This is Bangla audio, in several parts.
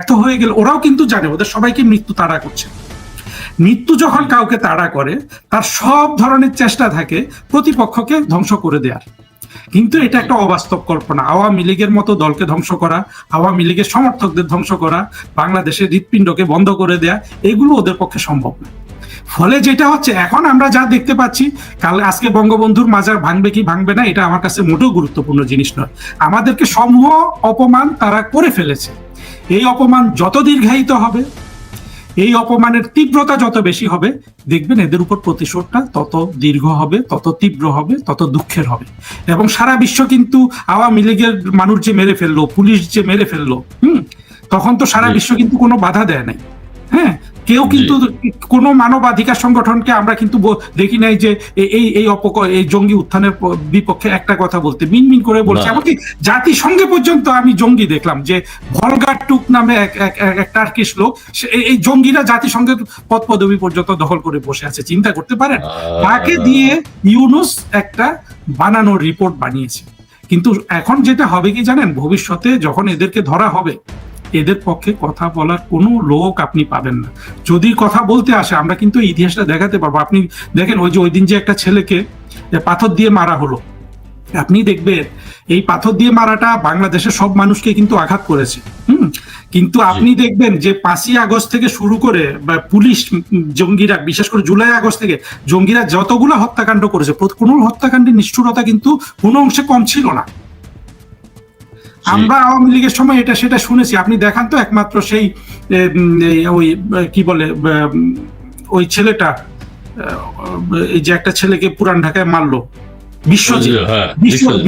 ব্যর্থ হয়ে গেলে, ওরাও কিন্তু জানে, ওদের সবাইকে মৃত্যু তাড়া করছে। মৃত্যু যখন কাউকে তাড়া করে, তার সব ধরনের চেষ্টা থাকে প্রতিপক্ষকে ধ্বংস করে দেওয়ার কিন্তু এটা একটা অবাস্তব কল্পনা। আওয়ামী লীগের মতো দলকে ধ্বংস করা, আওয়ামী লীগের সমর্থকদের ধ্বংস করা, বাংলাদেশের হৃৎপিণ্ডকে বন্ধ করে দেয়া, এগুলো ওদের পক্ষে সম্ভব না। ফলে যেটা হচ্ছে, এখন আমরা যা দেখতে পাচ্ছি, কাল আজকে বঙ্গবন্ধুর মাজার ভাঙবে কি ভাঙবে না, এটা আমার কাছে মোটেও গুরুত্বপূর্ণ জিনিস নয়। আমাদেরকে সমূহ অপমান তারা করে ফেলেছে। এই অপমান যত দীর্ঘায়িত হবে এই অপমানের তীব্রতা যত বেশি হবে দেখবেন এদের উপর প্রতিশোধটা তত দীর্ঘ হবে তত তীব্র হবে তত দুঃখের হবে। এবং সারা বিশ্ব কিন্তু আওয়ামী লীগের মানুষ যে মেরে ফেলল পুলিশ যে মেরে ফেলল হুম তখন তো সারা বিশ্ব কিন্তু কোনো বাধা দেয় নাই। হ্যাঁ কেউ কিন্তু কোনো মানবাধিকার সংগঠনকে আমরা কিন্তু দেখি নাই যে এই এই অপক এই জঙ্গি উত্থানের বিপক্ষে একটা কথা বলতে মিন মিন করে বলছে। এমনকি জাতিসংঘে পর্যন্ত আমি জঙ্গি দেখলাম যে ভলগার টুক নামে এক টার্কিশ লোক এই- এই জঙ্গিরা জাতিসংঘের পদ পদবি পর্যন্ত দখল করে বসে আছে। চিন্তা করতে পারেন তাকে দিয়ে ইউনুস একটা বানানো রিপোর্ট বানিয়েছে। কিন্তু এখন যেটা হবে কি জানেন? ভবিষ্যতে যখন এদেরকে ধরা হবে এদের পক্ষে কথা বলার কোনো লোক আপনি পাবেন না। যদি কথা বলতে আসে আমরা কিন্তু ইতিহাসটা দেখাতে পারব। আপনি দেখেন ওই যে ওই দিন যে একটা ছেলেকে পাথর দিয়ে মারা হলো। আপনি দেখবেন এই পাথর দিয়ে মারাটা বাংলাদেশের সব মানুষকে কিন্তু আঘাত করেছে। হুম? কিন্তু আপনি দেখবেন যে পাঁচই আগস্ট থেকে শুরু করে বা পুলিশ জঙ্গিরা বিশেষ করে জুলাই আগস্ট থেকে জঙ্গিরা যতগুলো হত্যাকাণ্ড করেছে কোনো হত্যাকাণ্ডের নিষ্ঠুরতা কিন্তু কোনো অংশে কম ছিল না। আমরা আওয়ামী লীগের সময় এটা সেটা শুনেছি। আপনি দেখান তো একমাত্র সেই ওই কি বলে ওই ছেলেটা এই যে একটা ছেলেকে পুরান ঢাকায় মারলো। বিশ্বজিৎ। হ্যাঁ,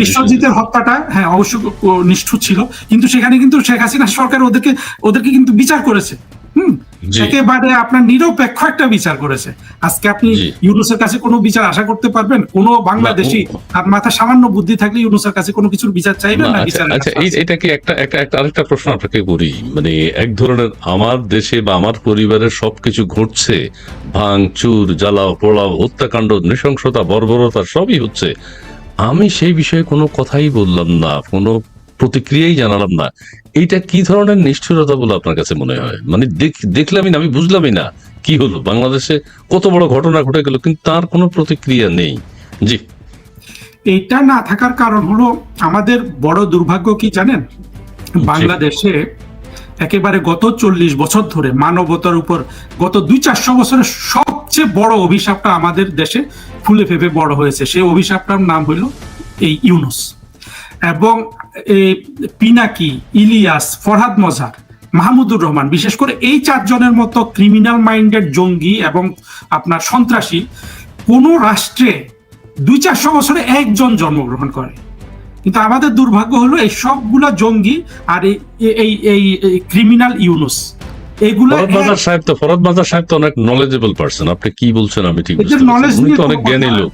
বিশ্বজিতের হত্যাটা হ্যাঁ অবশ্য নিষ্ঠুর ছিল। কিন্তু সেখানে কিন্তু শেখ হাসিনা সরকার ওদেরকে ওদেরকে কিন্তু বিচার করেছে। হুম। একেবারে আপনার নিরপেক্ষ একটা বিচার করেছে। আজকে আপনি। ইউনুসের কাছে কোনো বিচার আশা করতে পারবেন? কোন বাংলাদেশি আর মাথা সামান্য বুদ্ধি থাকলে ইউনুসের কাছে কোনো কিছুর বিচার চাইবেন না, না আচ্ছা আচ্ছা এটা কি একটা একটা একটা আরেকটা প্রশ্ন আপনাকে করি। মানে এক ধরনের আমার দেশে বা আমার পরিবারের সবকিছু ঘটছে ভাঙচুর জ্বালাও পোড়াও হত্যাকাণ্ড নৃশংসতা বর্বরতা সবই হচ্ছে। আমি সেই বিষয়ে কোনো কথাই বললাম না কোনো প্রতিক্রিয়াই জানালাম না। এইটা কি ধরনের নিষ্ঠুরতা বলে আপনার কাছে মনে হয়? মানে দেখ- দেখলামই না আমি বুঝলামই না কি হলো। বাংলাদেশে কত বড় ঘটনা ঘটে গেল কিন্তু তার কোনো প্রতিক্রিয়া নেই। জি। এইটা না থাকার কারণ হলো আমাদের বড় দুর্ভাগ্য কি জানেন? বাংলাদেশে একেবারে গত চল্লিশ বছর ধরে মানবতার উপর গত দুই চারশো বছরের সবচেয়ে বড় অভিশাপটা আমাদের দেশে ফুলে ফেপে বড় হয়েছে। সেই অভিশাপটার নাম হইল এই ইউনুস। এবং এই পিনাকি ইলিয়াস ফরহাদ মজার মাহমুদুর রহমান বিশেষ করে এই চারজনের মতো ক্রিমিনাল মাইন্ডেড জঙ্গি এবং আপনার সন্ত্রাসী কোন রাষ্ট্রে দুই চারশো বছরে একজন জন্মগ্রহণ করে। কিন্তু আমাদের দুর্ভাগ্য হলো এই সবগুলা জঙ্গি আর এই এই এই ক্রিমিনাল ইউনুস এগুলো ফরদ সাহেব তো ফরদ সাহেব তো অনেক নলেজেবল পার্সন আপনি কি বলছেন আমি ঠিক নিয়ে অনেক জ্ঞানী লোক।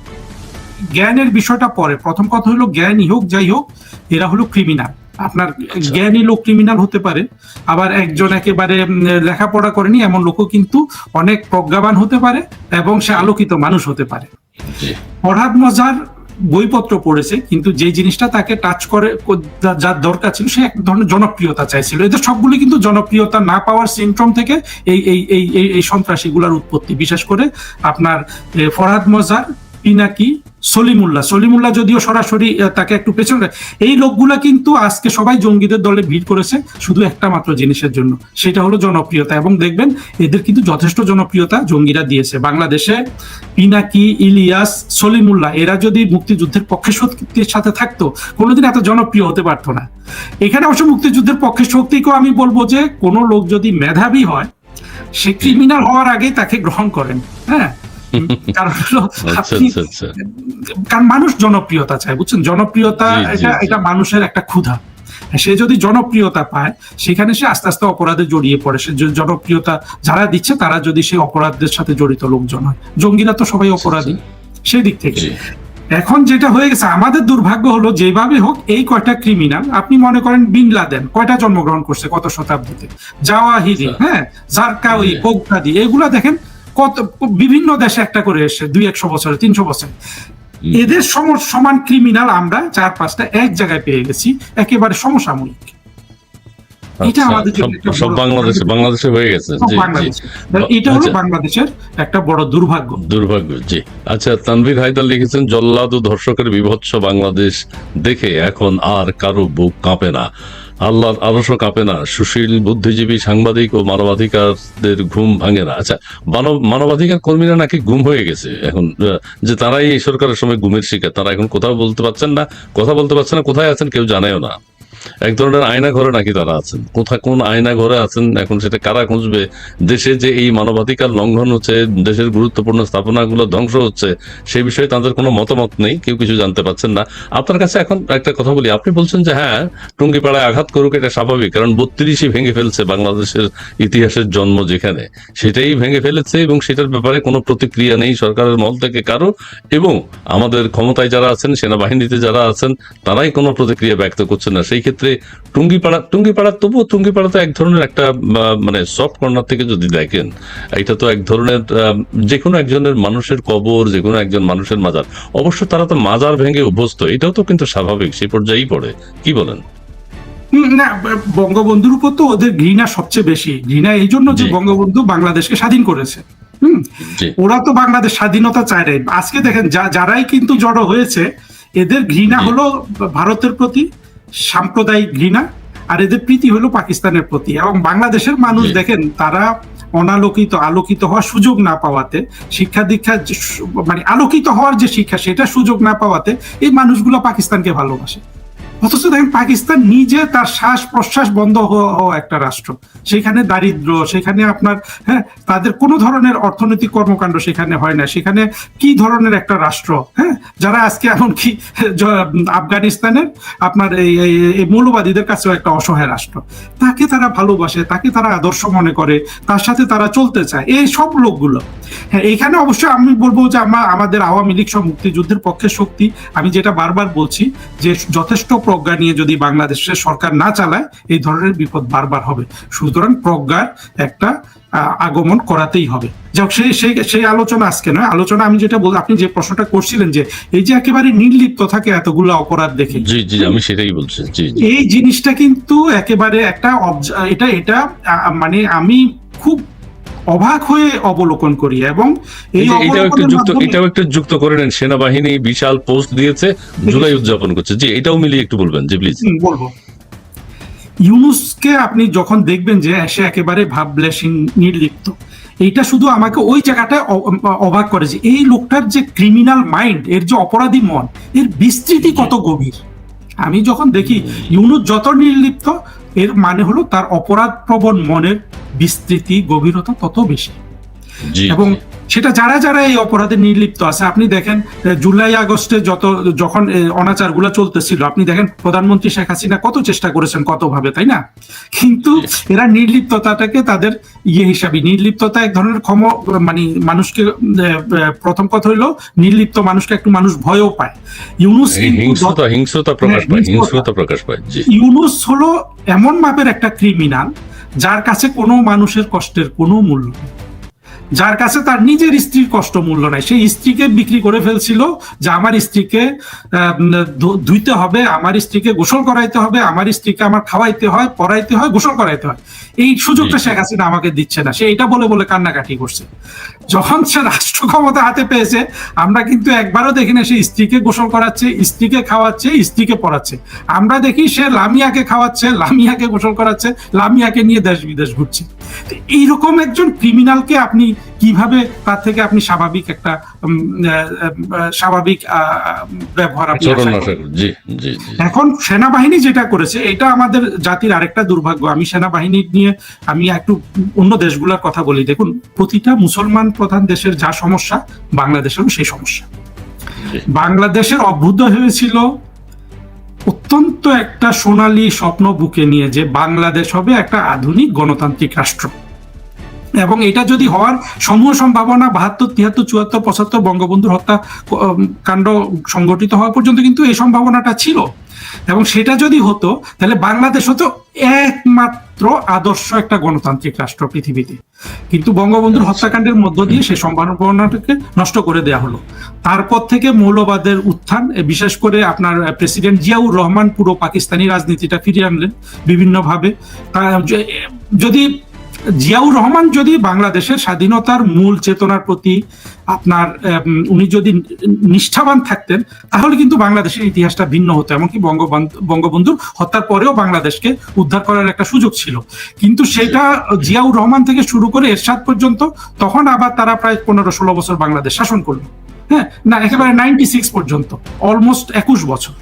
জ্ঞানের বিষয়টা পরে। প্রথম কথা হলো জ্ঞানই হোক যাই হোক এরা হলো ক্রিমিনাল আপনার আচ্ছা। জ্ঞানী লোক ক্রিমিনাল হতে পারে। আবার একজন একেবারে লেখাপড়া করেনি এমন লোকও কিন্তু অনেক প্রজ্ঞাবান হতে পারে এবং সে আলোকিত মানুষ হতে পারে। ফরহাদ মজার বইপত্র পড়েছে কিন্তু যে জিনিসটা তাকে টাচ করে যার দরকার ছিল সে এক ধরনের জনপ্রিয়তা চাইছিল। এদের সবগুলি কিন্তু জনপ্রিয়তা না পাওয়ার সিনড্রোম থেকে এই এই এই এই- এই সন্ত্রাসীগুলার উৎপত্তি। বিশেষ করে আপনার ফরহাদ মজার পিনাকি সলিমুল্লাহ। সলিমুল্লাহ যদিও সরাসরি তাকে একটু পেছনে এই লোকগুলা কিন্তু আজকে সবাই জঙ্গিদের দলে ভিড় করেছে শুধু একটা মাত্র জিনিসের জন্য, সেটা হলো জনপ্রিয়তা। এবং দেখবেন এদের কিন্তু যথেষ্ট জনপ্রিয়তা জঙ্গিরা দিয়েছে। বাংলাদেশে পিনাকি, ইলিয়াস, সলিমুল্লাহ, এরা যদি মুক্তিযুদ্ধের পক্ষে শক্তির সাথে থাকতো, কোনোদিন এত জনপ্রিয় হতে পারতো না। এখানে অবশ্য মুক্তিযুদ্ধের পক্ষে শক্তিকেও আমি বলব যে, কোনো লোক যদি মেধাবী হয়, সে ক্রিমিনাল হওয়ার আগেই তাকে গ্রহণ করেন। হ্যাঁ? কারণ হলো আচ্ছা আচ্ছা আচ্ছা। কারণ মানুষ জনপ্রিয়তা চায় বুঝছেন? জনপ্রিয়তা এটা এটা মানুষের একটা ক্ষুধা। সে যদি জনপ্রিয়তা পায় সেখানে সে আস্তে আস্তে অপরাধে জড়িয়ে পড়ে। সে জনপ্রিয়তা যারা দিচ্ছে তারা যদি সেই অপরাধের সাথে জড়িত লোকজন হয়। জঙ্গিরা তো সবাই অপরাধী সেই দিক থেকে। এখন যেটা হয়ে গেছে আমাদের দুর্ভাগ্য হলো যেভাবে হোক এই কয়টা ক্রিমিনাল আপনি মনে করেন বিন লাদেন কয়টা জন্মগ্রহণ করছে কত শতাব্দীতে? জাওয়াহিরি। হ্যাঁ? জারকাউই। বগদাদি এগুলা দেখেন কত বিভিন্ন দেশে একটা করে এসে দুই একশো বছরে তিনশো বছর। এদের সমান ক্রিমিনাল আমরা চার পাঁচটা এক জায়গায় পেয়ে গেছি একেবারে সমসাময়িক। এটা আচ্ছা, আমাদের সব- বাংলাদেশে বাংলাদেশে হয়ে গেছে। এটা হলো আচ্ছা। বাংলাদেশের একটা বড় দুর্ভাগ্য। দুর্ভাগ্য জি। আচ্ছা তানভীর হায়দার লিখেছেন জল্লাদ ও ধর্ষকের বিভৎস বাংলাদেশ দেখে এখন আর কারও বুক কাঁপে না। আল্লাহর আরশও কাঁপে না। সুশীল, বুদ্ধিজীবী, সাংবাদিক ও মানবাধিকারদের ঘুম ভাঙে না। আচ্ছা মানব, মানবাধিকার কর্মীরা নাকি ঘুম হয়ে গেছে এখন যে তারাই এই সরকারের সময় ঘুমের শিকার। তারা এখন কোথাও বলতে পারছেন না, কথা বলতে পারছেন না, কোথায় আছেন কেউ জানেও না। এক ধরনের আয়না ঘরে নাকি তারা আছেন? কোথায় কোন আয়না ঘরে আছেন? এখন সেটা কারা খুঁজবে? দেশে যে এই মানবাধিকার লঙ্ঘন হচ্ছে, দেশের গুরুত্বপূর্ণ স্থাপনাগুলো ধ্বংস হচ্ছে সেই বিষয়ে তাদের কোনো মতামত নেই, কেউ কিছু জানতে পারছেন না। আপনার কাছে এখন একটা কথা বলি। আপনি বলছেন যে হ্যাঁ টুঙ্গিপাড়ায় আঘাত করুক এটা স্বাভাবিক, কারণ বত্রিশই ভেঙে ফেলছে বাংলাদেশের ইতিহাসের জন্ম যেখানে। সেটাই ভেঙে ফেলেছে এবং সেটার ব্যাপারে কোনো প্রতিক্রিয়া নেই সরকারের মহল থেকে কারও। এবং আমাদের ক্ষমতায় যারা আছেন, সেনাবাহিনীতে যারা আছেন, তারাই কোনো প্রতিক্রিয়া ব্যক্ত করছেন না। সেই ক্ষেত্রে টুঙ্গিপাড়া টুঙ্গিপাড়া তবুও টুঙ্গিপাড়া তো এক ধরনের একটা মানে সফট কর্নার থেকে যদি দেখেন এটা তো এক ধরনের যে কোনো একজনের মানুষের কবর যে কোনো একজন মানুষের মাজার। অবশ্য তারা তো মাজার ভেঙে অভ্যস্ত এটাও তো কিন্তু স্বাভাবিক সেই পর্যায়েই পড়ে। কি বলেন? না বঙ্গবন্ধুর উপর তো ওদের ঘৃণা সবচেয়ে বেশি। ঘৃণা এই জন্য যে বঙ্গবন্ধু বাংলাদেশকে স্বাধীন করেছে। হুম? ওরা তো বাংলাদেশ স্বাধীনতা চায় নাই। আজকে দেখেন যারাই কিন্তু জড়ো হয়েছে এদের ঘৃণা হলো ভারতের প্রতি সাম্প্রদায়িক ঘৃণা আর এদের প্রীতি হলো পাকিস্তানের প্রতি। এবং বাংলাদেশের মানুষ দেখেন তারা অনালোকিত আলোকিত হওয়ার সুযোগ না পাওয়াতে শিক্ষা দীক্ষা মানে আলোকিত হওয়ার যে শিক্ষা সেটা সুযোগ না পাওয়াতে এই মানুষগুলো পাকিস্তানকে ভালোবাসে। অথচ দেখেন পাকিস্তান নিজে তার শ্বাস প্রশ্বাস বন্ধ হওয়া একটা রাষ্ট্র। সেখানে দারিদ্র সেখানে আপনার হ্যাঁ তাদের কোনো ধরনের অর্থনৈতিক কর্মকাণ্ড সেখানে হয় না। সেখানে কি ধরনের একটা রাষ্ট্র হ্যাঁ যারা আজকে এমনকি আফগানিস্তানের আপনার এই মৌলবাদীদের কাছেও একটা অসহায় রাষ্ট্র। তাকে তারা ভালোবাসে, তাকে তারা আদর্শ মনে করে, তার সাথে তারা চলতে চায়, এই সব লোকগুলো। হ্যাঁ এখানে অবশ্যই আমি বলব যে আমরা আমাদের আওয়ামী লীগ সহ মুক্তিযুদ্ধের পক্ষে শক্তি, আমি যেটা বারবার বলছি যে যথেষ্ট প্রজ্ঞা নিয়ে যদি বাংলাদেশের সরকার না চালায় এই ধরনের বিপদ বারবার হবে। সুতরাং প্রজ্ঞার একটা আগমন করাতেই হবে। যাক সেই সেই সেই আলোচনা আজকে নয়। আলোচনা আমি যেটা বল আপনি যে প্রশ্নটা করছিলেন যে এই যে একেবারে নির্লিপ্ত থাকে এতগুলো অপরাধ দেখে। জি জি আমি সেটাই বলছি। জি এই জিনিসটা কিন্তু একেবারে একটা এটা এটা মানে আমি খুব অবাক হয়ে অবলোকন করি এবং এই এটাও একটু যুক্ত এটাও একটু যুক্ত করে নেন। সেনাবাহিনী বিশাল পোস্ট দিয়েছে জুলাই উদযাপন করছে। জি এটাও মিলিয়ে একটু বলবেন জি প্লিজ বলব। ইউনুসকে আপনি যখন দেখবেন যে সে একেবারে ভাব ব্লেসিং নির্লিপ্ত এইটা শুধু আমাকে ওই জায়গাটায় অ- অবাক করে যে এই লোকটার যে ক্রিমিনাল মাইন্ড এর যে অপরাধী মন এর বিস্তৃতি কত গভীর। আমি যখন দেখি ইউনুস যত নির্লিপ্ত এর মানে হলো তার অপরাধ প্রবণ মনের বিস্তৃতি গভীরতা তত বেশি এবং। সেটা যারা যারা এই অপরাধে নির্লিপ্ত আছে আপনি দেখেন জুলাই আগস্টে যত যখন অনাচারগুলা চলতেছিল আপনি দেখেন প্রধানমন্ত্রী শেখ হাসিনা কত চেষ্টা করেছেন কত ভাবে তাই না? কিন্তু এরা নির্লিপ্ততাটাকে তাদের ইয়ে হিসাবে নির্লিপ্ততা এক ধরনের ক্ষম মানে মানুষকে প্রথম কথা হইল নির্লিপ্ত মানুষকে একটু মানুষ ভয়ও পায়। ইউনুস কিন্তু হিংস্রতা হিংস্রতা প্রকাশ হ্যাঁ, পায়। হিংস্রতা প্রকাশ পায় ইউনুস হলো এমন মাপের একটা ক্রিমিনাল যার কাছে কোনো মানুষের কষ্টের কোনো মূল্য নেই। যার কাছে তার নিজের স্ত্রীর কষ্ট মূল্য নাই। সেই স্ত্রীকে বিক্রি করে ফেলছিল যে আমার স্ত্রীকে ধুইতে হবে আমার স্ত্রীকে গোসল করাইতে হবে আমার স্ত্রীকে আমার খাওয়াইতে হয় পড়াইতে হয় গোসল করাইতে হয়। এই সুযোগটা। শেখ হাসিনা আমাকে দিচ্ছে না। সে এটা বলে বলে কান্নাকাটি করছে। যখন সে রাষ্ট্র ক্ষমতা হাতে পেয়েছে আমরা কিন্তু একবারও দেখি না সে স্ত্রীকে গোসল করাচ্ছে স্ত্রীকে খাওয়াচ্ছে স্ত্রীকে পড়াচ্ছে। আমরা দেখি সে লামিয়াকে খাওয়াচ্ছে লামিয়াকে গোসল করাচ্ছে লামিয়াকে নিয়ে দেশ বিদেশ ঘুরছে এইরকম একজন ক্রিমিনালকে আপনি কীভাবে তার থেকে আপনি স্বাভাবিক একটা স্বাভাবিক ব্যবহার আপনি এখন সেনাবাহিনী যেটা করেছে এটা আমাদের জাতির আরেকটা দুর্ভাগ্য। আমি সেনাবাহিনী নিয়ে আমি একটু অন্য দেশগুলোর কথা বলি। দেখুন প্রতিটা মুসলমান প্রধান দেশের যা সমস্যা বাংলাদেশেরও সেই সমস্যা। বাংলাদেশের অভ্যুদয় হয়েছিল অত্যন্ত একটা সোনালী স্বপ্ন বুকে নিয়ে যে বাংলাদেশ হবে একটা আধুনিক গণতান্ত্রিক রাষ্ট্র। এবং এটা যদি হওয়ার সমূহ সম্ভাবনা বাহাত্তর তিয়াত্তর চুয়াত্তর, পঁচাত্তর বঙ্গবন্ধুর হত্যা কাণ্ড সংগঠিত হওয়া পর্যন্ত কিন্তু এই সম্ভাবনাটা ছিল। এবং সেটা যদি হতো, তাহলে বাংলাদেশ হতো একমাত্র আদর্শ একটা গণতান্ত্রিক রাষ্ট্র পৃথিবীতে। কিন্তু বঙ্গবন্ধুর হত্যাকাণ্ডের মধ্য দিয়ে সেই সম্ভাবনাটাকে নষ্ট করে দেওয়া হলো। তারপর থেকে মৌলবাদের উত্থান বিশেষ করে আপনার প্রেসিডেন্ট জিয়াউর রহমান পুরো পাকিস্তানি রাজনীতিটা ফিরিয়ে আনলেন বিভিন্নভাবে। যদি জিয়াউর রহমান যদি বাংলাদেশের স্বাধীনতার মূল চেতনার প্রতি আপনার উনি যদি নিষ্ঠাবান থাকতেন, তাহলে কিন্তু বাংলাদেশের ইতিহাসটা ভিন্ন হতো। এমনকি বঙ্গবন্ধু, বঙ্গবন্ধুর হত্যার পরেও বাংলাদেশকে উদ্ধার করার একটা সুযোগ ছিল। কিন্তু সেটা জিয়াউর রহমান থেকে শুরু করে এরশাদ পর্যন্ত, তখন আবার তারা প্রায় পনেরো ষোলো বছর বাংলাদেশ শাসন করল। হ্যাঁ? না, একেবারে নাইনটি সিক্স পর্যন্ত অলমোস্ট একুশ বছর।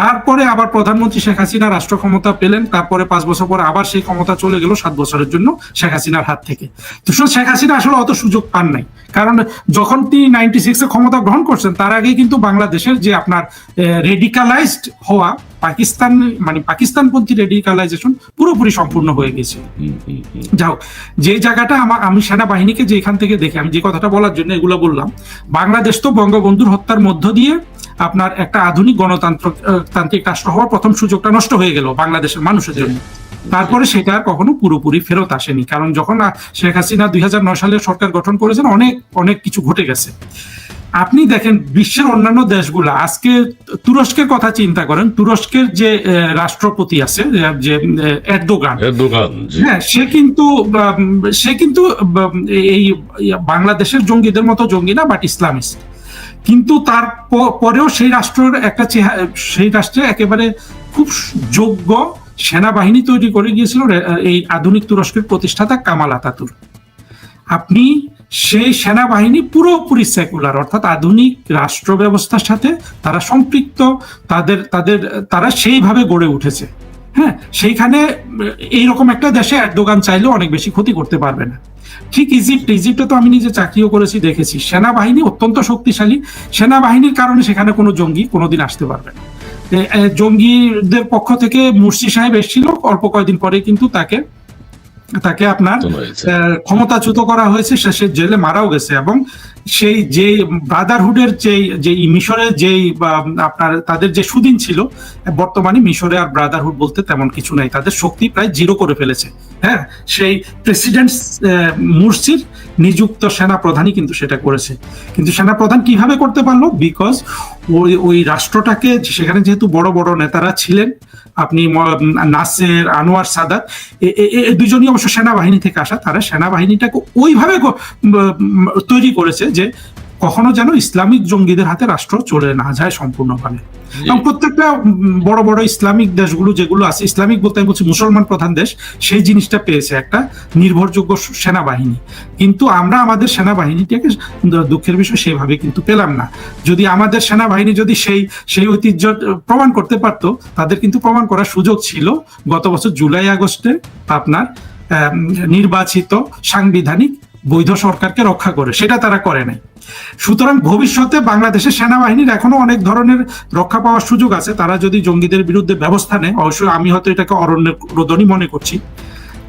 তারপরে আবার প্রধানমন্ত্রী শেখ হাসিনা রাষ্ট্র ক্ষমতা পেলেন, তারপরে পাঁচ বছর পরে আবার সেই ক্ষমতা চলে গেল সাত বছরের জন্য শেখ হাসিনার হাত থেকে। তো শেখ হাসিনা আসলে অত সুযোগ পান নাই। কারণ যখন তিনি নাইনটি সিক্সে ক্ষমতা গ্রহণ করছেন, তার আগে কিন্তু বাংলাদেশের যে আপনার রেডিকালাইজড হওয়া পাকিস্তান মানে পাকিস্তানপন্থী রেডিকালাইজেশন পুরোপুরি সম্পূর্ণ হয়ে গেছে। যাও যে জায়গাটা আমার আমি সেনাবাহিনীকে যে এখান থেকে দেখে আমি যে কথাটা বলার জন্য এগুলো বললাম বাংলাদেশ তো বঙ্গবন্ধুর হত্যার মধ্য দিয়ে আপনার একটা আধুনিক গণতন্ত্র তান্ত্রিক রাষ্ট্র হওয়ার প্রথম সুযোগটা নষ্ট হয়ে গেল বাংলাদেশের মানুষের জন্য। তারপরে সেটা আর কখনো পুরোপুরি ফেরত আসেনি। কারণ যখন শেখ হাসিনা দুই হাজার নয় সালে সরকার গঠন করেছেন অনেক অনেক কিছু ঘটে গেছে। আপনি দেখেন বিশ্বের অন্যান্য দেশগুলো আজকে তুরস্কের কথা চিন্তা করেন তুরস্কের যে রাষ্ট্রপতি আছে যে এরদোগান হ্যাঁ সে কিন্তু সে কিন্তু এই বাংলাদেশের জঙ্গিদের মতো জঙ্গি না বাট ইসলামিস্ট। কিন্তু তার পরেও সেই রাষ্ট্রের একটা চেহারা সেই রাষ্ট্রে একেবারে খুব যোগ্য সেনাবাহিনী তৈরি করে গিয়েছিল এই আধুনিক তুরস্কের প্রতিষ্ঠাতা কামাল আতাতুর। আপনি সেই সেনাবাহিনী পুরোপুরি সেকুলার অর্থাৎ আধুনিক রাষ্ট্র ব্যবস্থার সাথে তারা সম্পৃক্ত, তাদের তাদের, তারা সেইভাবে গড়ে উঠেছে। হ্যাঁ সেইখানে এইরকম একটা দেশে দোকান চাইলেও অনেক বেশি ক্ষতি করতে পারবে না। ঠিক ইজিপ্ট ইজিপ্টে তো আমি নিজে চাকরিও করেছি, দেখেছি। সেনাবাহিনী অত্যন্ত শক্তিশালী। সেনাবাহিনীর কারণে সেখানে কোনো জঙ্গি কোনোদিন আসতে পারবে না। জঙ্গিদের পক্ষ থেকে মুর্শি সাহেব এসেছিল, অল্প কয়েকদিন পরে কিন্তু তাকে তাকে আপনার ক্ষমতাচ্যুত করা হয়েছে সে জেলে মারাও গেছে এবং সেই যে ব্রাদারহুডের যে যে মিশরের যেই আপনার তাদের যে সুদিন ছিল, বর্তমানে মিশরে আর ব্রাদারহুড বলতে তেমন কিছু নাই। তাদের শক্তি প্রায় জিরো করে ফেলেছে। হ্যাঁ সেই প্রেসিডেন্ট মুরসির নিযুক্ত সেনা প্রধানই কিন্তু সেটা করেছে। কিন্তু সেনা প্রধান কীভাবে করতে পারল? বিকজ ওই ওই রাষ্ট্রটাকে, সেখানে যেহেতু বড় বড় নেতারা ছিলেন, আপনি নাসের, আনোয়ার, সাদাত দুজনই অবশ্য সেনাবাহিনী থেকে আসা। তারা সেনাবাহিনীটাকে ওইভাবে তৈরি করেছে যে কখনো যেন ইসলামিক জঙ্গিদের হাতে রাষ্ট্র চলে না যায় সম্পূর্ণভাবে। এবং প্রত্যেকটা বড় বড় ইসলামিক দেশগুলো যেগুলো আছে ইসলামিক বলতে আমি বলছি মুসলমান প্রধান দেশ সেই জিনিসটা পেয়েছে একটা নির্ভরযোগ্য সেনাবাহিনী। কিন্তু আমরা আমাদের সেনাবাহিনীটাকে দুঃখের বিষয় সেভাবে কিন্তু পেলাম না। যদি আমাদের সেনাবাহিনী যদি সেই সেই ঐতিহ্য প্রমাণ করতে পারতো তাদের কিন্তু প্রমাণ করার সুযোগ ছিল। গত বছর জুলাই আগস্টে আপনার নির্বাচিত সাংবিধানিক বৈধ সরকারকে রক্ষা করে, সেটা তারা করে নাই। সুতরাং ভবিষ্যতে বাংলাদেশের সেনাবাহিনীর এখনও অনেক ধরনের রক্ষা পাওয়ার সুযোগ আছে। তারা যদি জঙ্গিদের বিরুদ্ধে ব্যবস্থা নেয়, অবশ্যই আমি হয়তো এটাকে অরণ্যের রোদনই মনে করছি।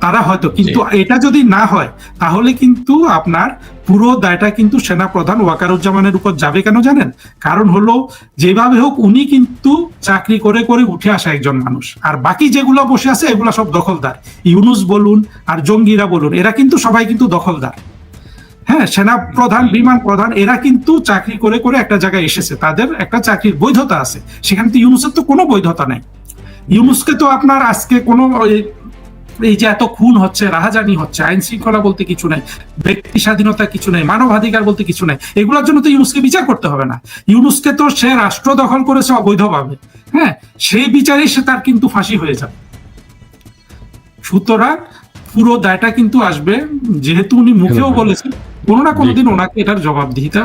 তারা হয়তো কিন্তু এটা যদি না হয় তাহলে কিন্তু আপনার পুরো দায়টা কিন্তু সেনা প্রধান ওয়াকারুজ্জামানের উপর যাবে কেন জানেন? কারণ হলো যেভাবে হোক উনি কিন্তু চাকরি করে করে উঠে আসা একজন মানুষ। আর বাকি যেগুলো বসে আছে এগুলো সব দখলদার। ইউনুস বলুন আর জঙ্গিরা বলুন এরা কিন্তু সবাই কিন্তু দখলদার। হ্যাঁ সেনা প্রধান বিমান প্রধান এরা কিন্তু চাকরি করে করে একটা জায়গায় এসেছে। তাদের একটা চাকরির বৈধতা আছে। সেখানে তো ইউনুসের তো কোনো বৈধতা নেই। ইউনুসকে তো আপনার আজকে কোনো এই- যে এত খুন হচ্ছে রাহাজানি হচ্ছে আইন শৃঙ্খলা বলতে কিছু নাই ব্যক্তি স্বাধীনতা কিছু নাই মানবাধিকার বলতে কিছু নাই এগুলোর জন্য তো ইউনুসকে বিচার করতে হবে না। ইউনুসকে তো সে রাষ্ট্র দখল করেছে অবৈধভাবে। হ্যাঁ সেই বিচারে সে তার কিন্তু ফাঁসি হয়ে যাবে। সুতরাং পুরো দায়টা কিন্তু আসবে যেহেতু উনি মুখেও বলেছেন কোনো না কোনো দিন ওনাকে এটার জবাবদিহিতা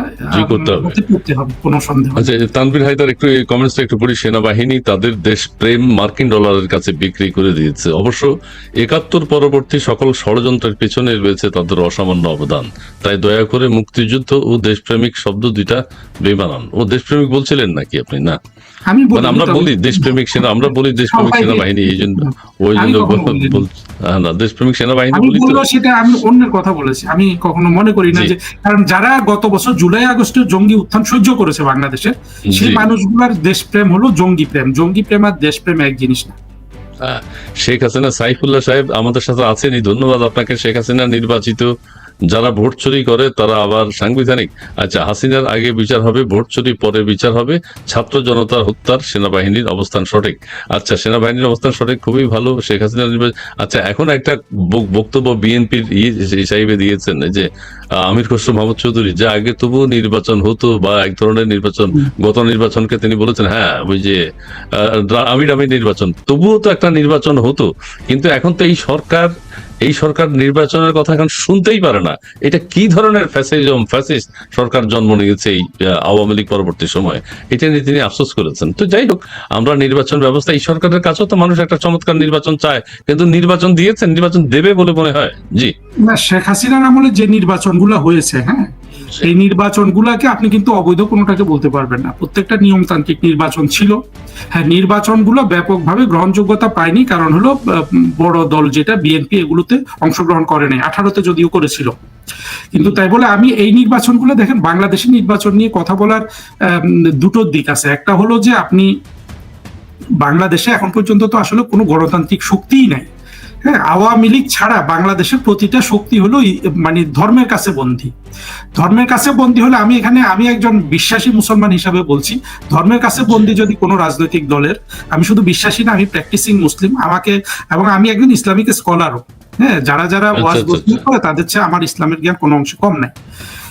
করতে হবে। করতে হবে। কোনো সন্দেহ আচ্ছা তানভীর হায়দার একটু কমেন্টসটা একটু পড়ি। সেনাবাহিনী তাদের দেশ প্রেম মার্কিন ডলারের কাছে বিক্রি করে দিয়েছে। অবশ্য একাত্তর পরবর্তী সকল ষড়যন্ত্রের পেছনে রয়েছে তাদের অসামান্য অবদান। তাই দয়া করে মুক্তিযুদ্ধ ও দেশপ্রেমিক শব্দ দুইটা বেমানান। ও দেশপ্রেমিক বলছিলেন নাকি আপনি? না। আমি মানে আমরা বলি দেশপ্রেমিক সেনা আমরা বলি দেশপ্রেমিক সেনাবাহিনী এই জন্য। ওই জন্য না দেশপ্রেমিক সেনাবাহিনী বলি সেটা আমি অন্যের কথা বলেছি। আমি কখনো মনে করি না যে কারণ যারা গত বছর জুলাই আগস্টে জঙ্গি উত্থান সহ্য করেছে বাংলাদেশে সেই মানুষগুলোর দেশপ্রেম হলো জঙ্গি প্রেম। জঙ্গি প্রেম আর দেশপ্রেম এক জিনিস না। শেখ হাসিনা সাইফুল্লাহ সাহেব আমাদের সাথে আছেন ধন্যবাদ আপনাকে। শেখ হাসিনা নির্বাচিত যারা ভোট চুরি করে তারা আবার সাংবিধানিক। আচ্ছা হাসিনার আগে বিচার হবে ভোট চুরি পরে বিচার হবে। ছাত্র জনতার হত্যার সেনাবাহিনীর অবস্থান সঠিক। আচ্ছা সেনাবাহিনীর অবস্থান সঠিক খুবই ভালো। শেখ হাসিনা আচ্ছা এখন একটা বক্তব্য বিএনপির সাহেবে দিয়েছেন যে আমির খসরু মাহমুদ চৌধুরী যে আগে তবুও নির্বাচন হতো বা এক ধরনের নির্বাচন গত নির্বাচনকে তিনি বলেছেন হ্যাঁ ওই যে আহ, আমির আমির নির্বাচন। তবুও তো একটা নির্বাচন হতো। কিন্তু এখন তো এই সরকার এই সরকার নির্বাচনের কথা এখন শুনতেই পারে না। এটা কি ধরনের ফ্যাসিজম ফ্যাসিস্ট সরকার জন্ম নিয়েছে এই আওয়ামী লীগ পরবর্তী সময়ে? এটা নিয়ে তিনি আফসোস করেছেন। তো যাই হোক, আমরা নির্বাচন ব্যবস্থা, এই সরকারের কাছেও তো মানুষ একটা চমৎকার নির্বাচন চায়, কিন্তু নির্বাচন দিয়েছেন, নির্বাচন দেবে বলে মনে হয়। জি। না, শেখ হাসিনার আমলে যে নির্বাচনগুলো হয়েছে হ্যাঁ এই নির্বাচনগুলোকে আপনি কিন্তু অবৈধ কোনোটাকে বলতে পারবেন না। প্রত্যেকটা নিয়মতান্ত্রিক নির্বাচন ছিল। হ্যাঁ নির্বাচনগুলো ব্যাপকভাবে গ্রহণযোগ্যতা পায়নি। কারণ হলো বড় দল যেটা, বিএনপি এগুলোতে অংশগ্রহণ করে নাই। আঠারোতে যদিও করেছিল। কিন্তু তাই বলে আমি এই নির্বাচনগুলো দেখেন বাংলাদেশের নির্বাচন নিয়ে কথা বলার দুটো দিক আছে। একটা হলো যে আপনি বাংলাদেশে এখন পর্যন্ত তো আসলে কোনো গণতান্ত্রিক শক্তিই নাই। হ্যাঁ আওয়ামী লীগ ছাড়া বাংলাদেশের প্রতিটা শক্তি হলো মানে ধর্মের কাছে বন্দী ধর্মের কাছে বন্দী হলে আমি এখানে আমি একজন বিশ্বাসী মুসলমান হিসাবে বলছি ধর্মের কাছে বন্দী যদি কোনো রাজনৈতিক দলের আমি শুধু বিশ্বাসী না আমি প্র্যাকটিসিং মুসলিম আমাকে এবং আমি একজন ইসলামিক স্কলারও হ্যাঁ যারা যারা আচ্ছা, ওয়াজ আচ্ছা, আচ্ছা। করে তাদের চেয়ে আমার ইসলামের জ্ঞান কোনো অংশে কম নাই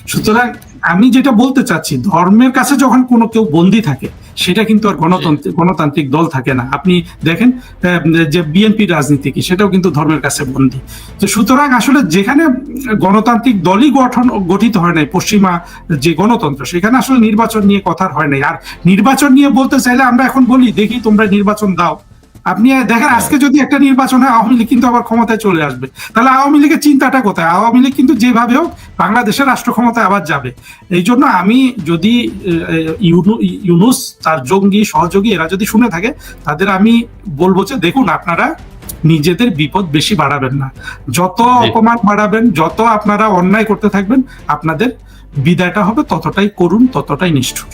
সুতরাং আমি যেটা বলতে চাচ্ছি ধর্মের কাছে যখন কোনো কেউ বন্দী থাকে সেটা কিন্তু আর গণতন্ত্র গণতান্ত্রিক দল থাকে না। আপনি দেখেন যে বিএনপি রাজনীতি কি সেটাও কিন্তু ধর্মের কাছে বন্দী। তো সুতরাং আসলে যেখানে গণতান্ত্রিক দলই গঠন গঠিত হয় নাই পশ্চিমা যে গণতন্ত্র সেখানে আসলে নির্বাচন নিয়ে কথা হয় নাই। আর নির্বাচন নিয়ে বলতে চাইলে আমরা এখন বলি দেখি তোমরা নির্বাচন দাও। আপনি দেখেন আজকে যদি একটা নির্বাচন হয় আওয়ামী লীগ কিন্তু আবার ক্ষমতায় চলে আসবে। তাহলে আওয়ামী লীগের চিন্তাটা কোথায়? আওয়ামী লীগ কিন্তু যেভাবে হোক বাংলাদেশের রাষ্ট্র ক্ষমতায় আবার যাবে। এই জন্য আমি যদি ইউনুস তার জঙ্গি সহযোগী এরা যদি শুনে থাকে তাদের আমি বলব যে দেখুন আপনারা নিজেদের বিপদ বেশি বাড়াবেন না। যত অপমান বাড়াবেন যত আপনারা অন্যায় করতে থাকবেন আপনাদের বিদায়টা হবে ততটাই করুন ততটাই নিষ্ঠুর।